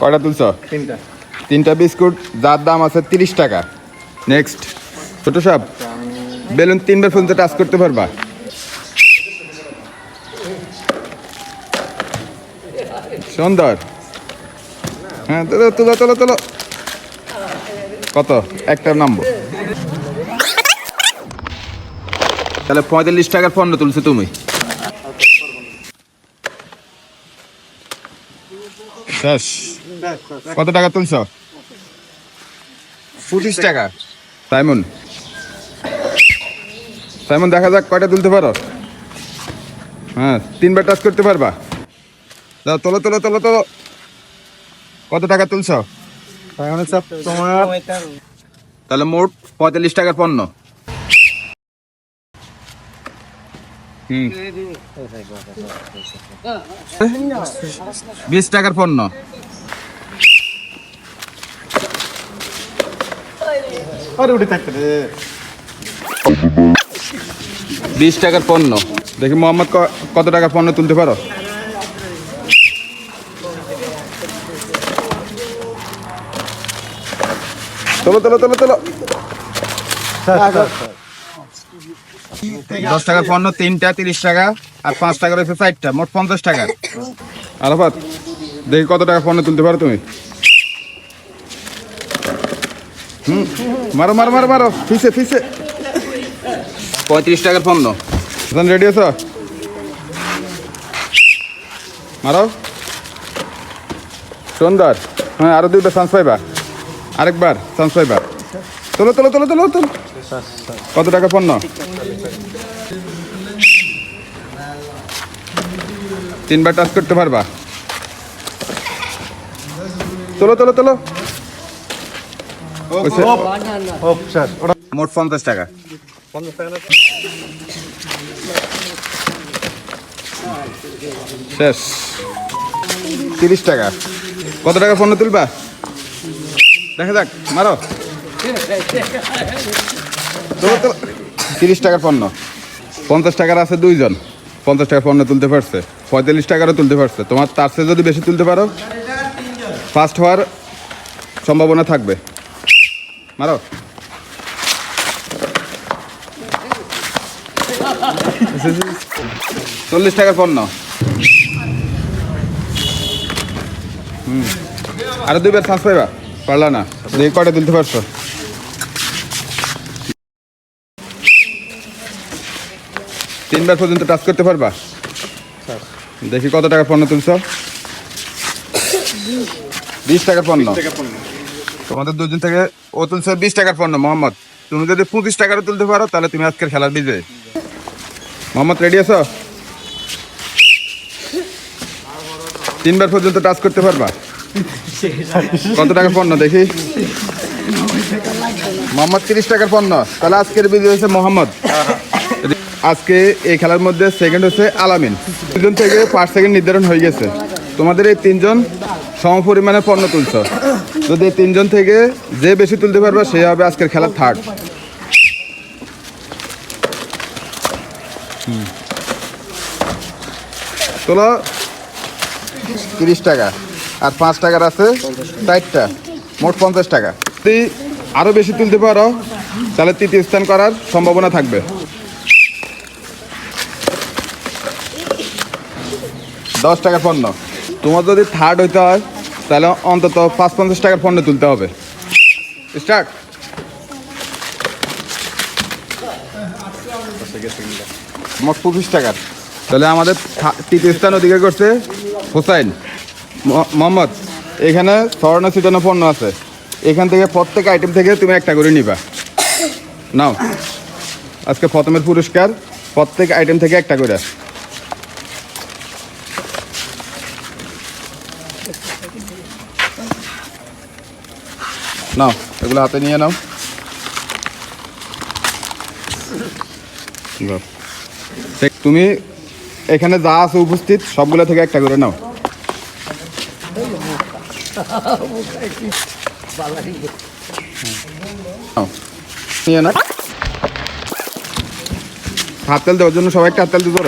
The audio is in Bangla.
কয়টা তুলছ? তিনটা। তিনটা বিস্কুট যার দাম আছে তিরিশ টাকা। নেক্সট ছোট সাপ বেলুন তিনবার পর্যন্ত টাচ করতে পারবা। সুন্দর। হ্যাঁ তোলো তোলো তোলো কত? একটা নামবো তাহলে পঁয়তাল্লিশ টাকার পণ্য তুলছো তুমি। শেষ। কত টাকা তুলছ? পঁচিশ টাকা। সাইমন। সাইমন দেখা যাক কয়টা তুলতে পারো। হ্যাঁ তিনবার টাচ করতে পারবা। দাও তোলো তোলো তোলো তোলো। কত টাকা তুলছ? তোমার তাহলে মোট পঁয়তাল্লিশ টাকার পণ্য। বিশ টাকার পণ্য। বিশ টাকার পণ্য। দেখি মোহাম্মদ কত টাকার পণ্য তুলতে পারো? তোলো তোলো তোলো তোলো। দশ টাকার পণ্য, তিনটা, তিরিশ টাকা, আর পাঁচ টাকা রয়েছে চারটা, মোট পঞ্চাশ টাকা। আলাপাত দেখি কত টাকা পণ্য তুলতে পারো তুমি? হুম, মারো মারো মারো মারো, ফিসে ফিসে। পঁয়ত্রিশ টাকার পণ্য। রেডি আছো? মারো। সুন্দর। হ্যাঁ আরও দুইটা চান্স পাইবা। আরেকবার চান্স পাইবা। তোলো তোলো তোলো তোলো তোলো। কত টাকা পণ্য? তিনবার টাচ করতে পারবা। তোলো তোলো তোলো। মোট পঞ্চাশ টাকা। শেষ। তিরিশ টাকা। কত টাকা পণ্য তুলবা? দেখা যাক মারো। তিরিশ টাকার পণ্য। পঞ্চাশ টাকার আছে দুইজন। পঞ্চাশ টাকার পণ্য তুলতে পারছে। পঁয়তাল্লিশ টাকারও তুলতে পারছে। তোমার তার চেয়ে যদি বেশি তুলতে পারো, ফার্স্ট হওয়ার সম্ভাবনা থাকবে। মারো। চল্লিশ টাকার পণ্য। হুম। আরও দুইবার চান্স পাইবা। পারলা না। দেখি কয়টা তুলতে পারছ। তিনবার পর্যন্ত টাচ করতে পারবা? দেখি কত টাকা পণ্য তুলছো? বিশ টাকার পণ্য। তোমাদের দুজন থেকে ও তুলছে বিশ টাকার পণ্য মোহাম্মদ। তুমি যদি পঁচিশ টাকারও তুলতে পারো তাহলে তুমি আজকের খেলার বিজয়ী। মোহাম্মদ রেডি আছো? তিনবার পর্যন্ত টাচ করতে পারবা? কত টাকা পণ্য দেখি? মোহাম্মদ তিরিশ টাকার পণ্য। তাহলে আজকের বিজয় হয়েছে মোহাম্মদ। আজকে এই খেলার মধ্যে সেকেন্ড হচ্ছে আলামিন। দুজন থেকে ফার্স্ট সেকেন্ড নির্ধারণ হয়ে গেছে। তোমাদের এই তিনজন সম পরিমাণে পণ্য তুলছ। যদি এই তিনজন থেকে যে বেশি তুলতে পারবে, সে হবে আজকের খেলার থার্ড তোলো। তিরিশ টাকা। আর পাঁচ টাকার আছে চারটা। মোট পঞ্চাশ টাকা। যদি আরও বেশি তুলতে পারো, তাহলে তৃতীয় স্থান করার সম্ভাবনা থাকবে। দশ টাকার পণ্য। তোমার যদি থার্ড হইতে হয়, তাহলে অন্তত পাঁচ পঞ্চাশ টাকার পণ্য তুলতে হবে। স্টার্ট মোট পঁচিশ টাকার। তাহলে আমাদের তৃতীয় স্থান অধিকার করছে হোসাইন। মোহাম্মদ, এখানে স্বর্ণ ছিটানো পণ্য আছে। এখান থেকে প্রত্যেক আইটেম থেকে তুমি একটা করে নিবা। নাও। আজকে প্রথমের পুরস্কার, প্রত্যেক আইটেম থেকে একটা করে। নাও, এগুলো হাতে নিয়ে নাও। তুমি এখানে যা আছে উপস্থিত, সবগুলো থেকে একটা করে নাও। নিয়ে হাত তেল দেওয়ার জন্য সবাই একটা হাত তেল দিতে